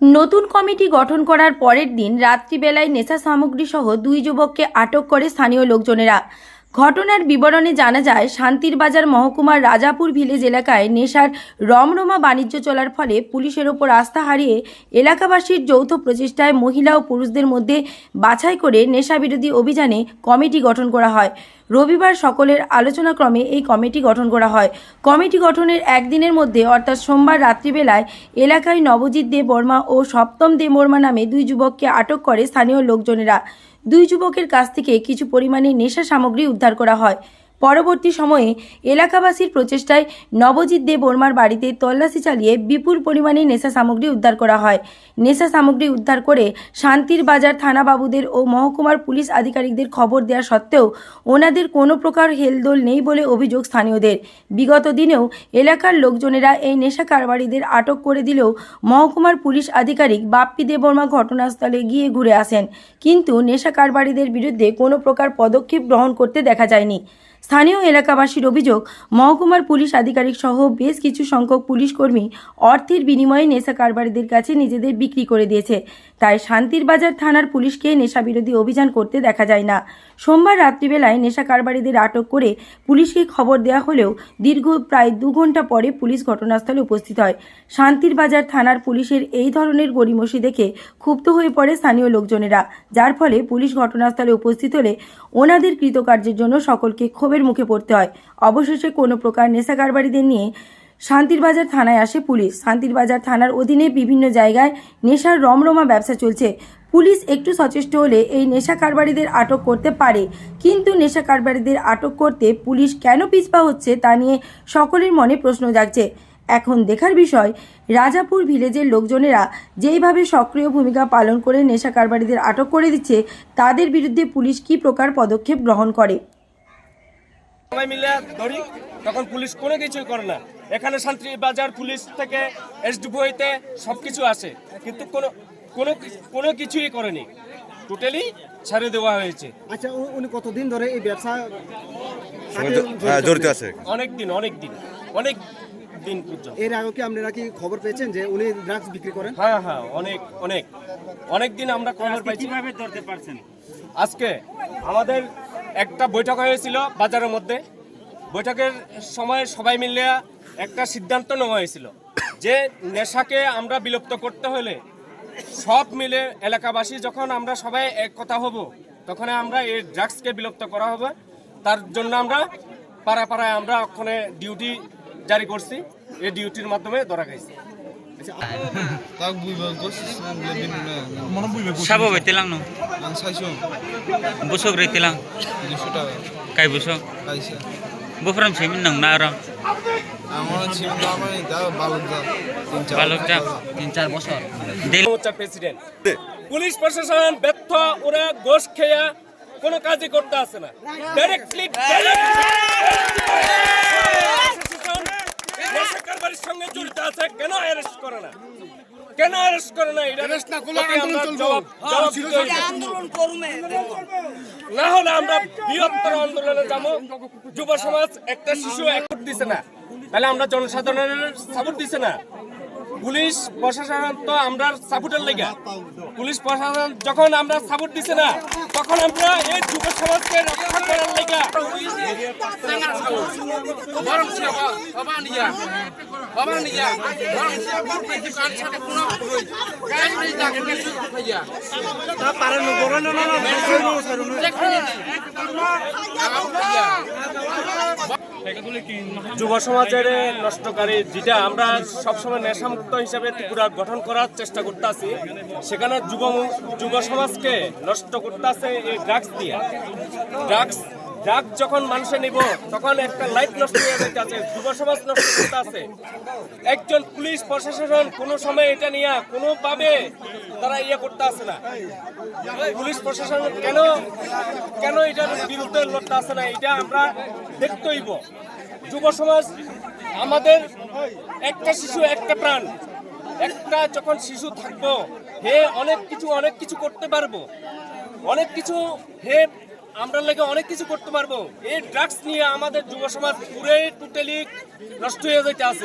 নতুন কমিটি গঠন করার পরের দিন রাত্রিবেলায় নেশা সামগ্রী সহ দুই যুবককে আটক করে স্থানীয় লোকজনেরা। ঘটনার বিবরণে জানা যায়, শান্তির বাজার মহকুমার রাজাপুর ভিলেজ এলাকায় নেশার রমরমা বাণিজ্য চলার ফলে পুলিশের ওপর আস্থা হারিয়ে এলাকাবাসীর যৌথ প্রচেষ্টায় মহিলা ও পুরুষদের মধ্যে বাছাই করে নেশা বিরোধী অভিযানে কমিটি গঠন করা হয়। রবিবার সকলের আলোচনাক্রমে এই কমিটি গঠন করা হয়। কমিটি গঠনের একদিনের মধ্যে, অর্থাৎ সোমবার রাত্রিবেলায়, এলাকায় নবজিৎ দে বর্মা ও সপ্তম দে বর্মা নামে দুই যুবককে আটক করে স্থানীয় লোকজনেরা। দুই যুবকের কাছ থেকে কিছু পরিমাণে নেশা সামগ্রী উদ্ধার করা হয়। পরবর্তী সময়ে এলাকাবাসীর প্রচেষ্টায় নবজিৎ দে বর্মার বাড়িতে তল্লাশি চালিয়ে বিপুল পরিমাণে নেশা সামগ্রী উদ্ধার করা হয়। নেশা সামগ্রী উদ্ধার করে শান্তির বাজার থানা বাবুদের ও মহকুমার পুলিশ আধিকারিকদের খবর দেওয়া সত্ত্বেও ওনাদের কোনো প্রকার হেলদোল নেই বলে অভিযোগ স্থানীয়দের। বিগত দিনেও এলাকার লোকজনেরা এই নেশা কারবারিদের আটক করে দিলেও মহকুমার পুলিশ আধিকারিক বাপ্পি দেববর্মা ঘটনাস্থলে গিয়ে ঘুরে আসেন। কিন্তু নেশা কারবারিদের বিরুদ্ধে কোনো প্রকার পদক্ষেপ গ্রহণ করতে দেখা যায়নি। স্থানীয় এলাকাবাসীর অভিযোগ, মহকুমার পুলিশ আধিকারিক সহ বেশ কিছু সংখ্যক পুলিশ কর্মী অর্থের বিনিময়ে নেশা কারবারিদের কাছে নিজেদের বিক্রি করে দিয়েছে। তাই শান্তির বাজার থানার পুলিশকে নেশা বিরোধী অভিযান করতে দেখা যায় না। সোমবার রাত্রিবেলায় নেশা কারবারিদের আটক করে পুলিশকে খবর দেওয়া হলেও দীর্ঘ প্রায় দু ঘণ্টা পরে পুলিশ ঘটনাস্থলে উপস্থিত হয়। শান্তির বাজার থানার পুলিশের এই ধরনের গড়িমসি দেখে ক্ষুব্ধ হয়ে পড়ে স্থানীয় লোকজনেরা, যার ফলে পুলিশ ঘটনাস্থলে উপস্থিত হলে ওনাদের কৃতকার্যের জন্য সকলকে ক্ষোভের মুখে পড়তে হয়। অবশেষে কোনো প্রকার নেশা কারবারিদের নিয়ে শান্তির বাজার থানায় আসে পুলিশ। শান্তির বাজার থানার অধীনে বিভিন্ন জায়গায় নেশার রমরমা ব্যবসা চলছে। পুলিশ একটু সচেষ্ট হলে এই নেশা কারবারিদের আটক করতে পারে। কিন্তু নেশা কারবারিদের আটক করতে পুলিশ কেন পিছপা হচ্ছে তা নিয়ে সকলের মনে প্রশ্ন জাগছে। এখন দেখার বিষয়, রাজাপুর ভিলেজের লোকজনেরা যেইভাবে সক্রিয় ভূমিকা পালন করে নেশা কারবারিদের আটক করে দিচ্ছে, তাদের বিরুদ্ধে পুলিশ কী প্রকার পদক্ষেপ গ্রহণ করে? সবাই মিলে ধরি তখন পুলিশ কোনো কিছুই করে না। এখানে শান্তি বাজার পুলিশ থেকে এসডিপিওতে সব কিছু আসে কিন্তু কোনো কোনো কোনো কিছুই করেনি। টোটালি ছেড়ে দেওয়া হয়েছে। আচ্ছা উনি কতদিন ধরে এই ব্যবসা হ্যাঁ, জড়িত আছে। অনেক দিন অনেক দিন অনেক দিন পর্যন্ত। এর আগে কি আপনারা কি খবর পেয়েছেন যে উনি ড্রাগস বিক্রি করেন? হ্যাঁ হ্যাঁ অনেক অনেক অনেক দিন আমরা খবর পাইছি। কীভাবে ধরতে পারছেন? আজকে আমাদের একটা বৈঠক হয়েছিল বাজারের মধ্যে। বৈঠকের সময় সবাই মিলে একটা সিদ্ধান্ত নেওয়া হয়েছিল যে নেশাকে আমরা বিলুপ্ত করতে হলে সব মিলে এলাকাবাসী যখন আমরা সবাই এক কথা হব, তখন আমরা এই ড্রাগসকে বিলুপ্ত করা হবে। তার জন্য আমরা পাড়া পাড়ায় আমরা ওখানে ডিউটি জারি করছি। এই ডিউটির মাধ্যমে ধরা গেছে Tak buiba gos nang lebin na Sabo tilang no? ang Busog tilang. Bufram simin nang da. Tin char. Balog jab. তিন চার বছর দিল হচ্ছে প্রেসিডেন্ট পুলিশ প্রশাসন ব্যর্থ ওরা গোশ খেয়া কোনো কাজই করতে আসে না ডাইরেক্টলি কারবারির সঙ্গে জড়িত আছে কেন অ্যারেস্ট করে না কেন অ্যারেস্ট করে না হলে আমরা বৃহত্তর আন্দোলনে যাব যুব সমাজ একটা শিশু একট দিছে না তাহলে আমরা জনসাধারণের সাপোর্ট দিছে না পুলিশ প্রশাসন তো আমরা সাপোর্টের লেগে পুলিশ প্রশাসন যখন আমরা সাপোর্ট দিছে না তখন আমরা এই যুব সমাজকে রক্ষা করার লেগে যুব সমাজের নষ্টকারী যেটা আমরা সবসময় নেশামুক্ত হিসাবে ত্রিপুরা গঠন করার চেষ্টা করতেছি। সেখানে যুব যুব সমাজকে নষ্ট করতেছে এই ড্রাগস দিয়ে। ড্রাগস ড্রাগ যখন মানুষে নিব, তখন একটা লাইফ নষ্ট হয়ে যাচ্ছে যুব সমাজ নষ্ট করতে আছে। একজন পুলিশ প্রশাসন কোনো সময় এটা নিয়ে কোনোভাবে তারা ইয়ে করতে আসে না। পুলিশ প্রশাসন কেন কেন এটার বিরুদ্ধে লড়তে আসে না, এটা আমরা দেখতে হইব যুব সমাজ, আমাদের একটা শিশু, একটা প্রাণ। একটা যখন শিশু থাকব, হে অনেক কিছু অনেক কিছু করতে পারব। অনেক কিছু হে আমরা লেগে অনেক কিছু করতে পারব। এই ড্রাগস নিয়ে আমাদের যুব সমাজ পুরে টোটালি নষ্ট হয়ে যেতে আছে।